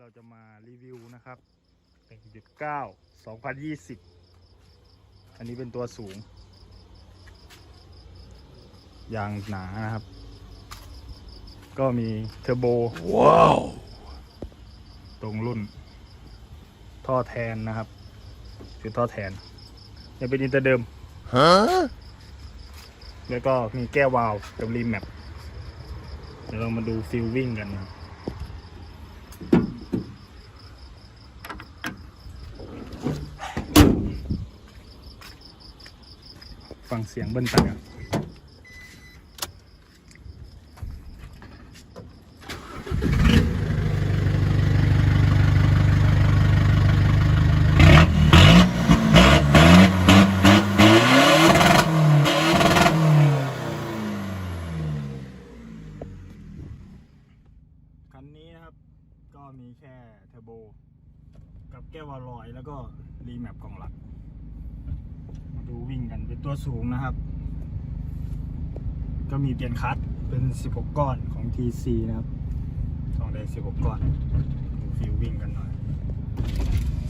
เราจะมารีวิวนะครับ1.9 2020 อันนี้เป็นตัวสูง ยางหนานะครับ ก็มีเทอร์โบ ว้าว ตรงรุ่น ท่อแทนนะครับคือท่อแทนยังเป็นอินเตอร์เดิมแล้วก็มีแก้ววาล์วกับรีแมปเดี๋ยวเรามาดูฟิลวิ่งกันนะครับ ฟังเสียงเบิ้ลตันครับคันนี้นะครับก็มีแค่เทอร์โบ กับแก้ววาลอยแล้วก็รีแมปกล่องหลัก มาดู ตัวสูงนะครับ ก็มีเปลี่ยนคัสเป็น 16 ก้อนของ TC นะครับทองแดง16 ก้อนดูฟิลวิ่งกันหน่อย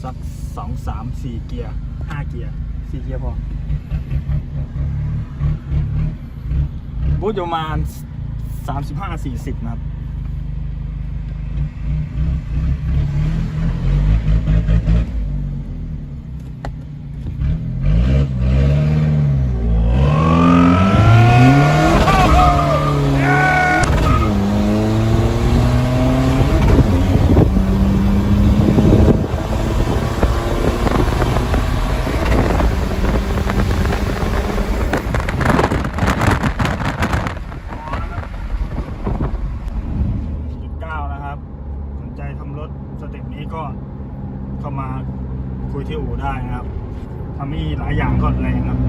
สัก 2 3 4 เกียร์ 5 เกียร์ 4 เกียร์พอบูธประมาณ 35-40 นะครับ จุดเก้านะครับ สนใจทำรถสเต็ปนี้ ก็เข้ามาคุยที่อู่ได้นะครับทำให้หลายอย่างก็แรงครับ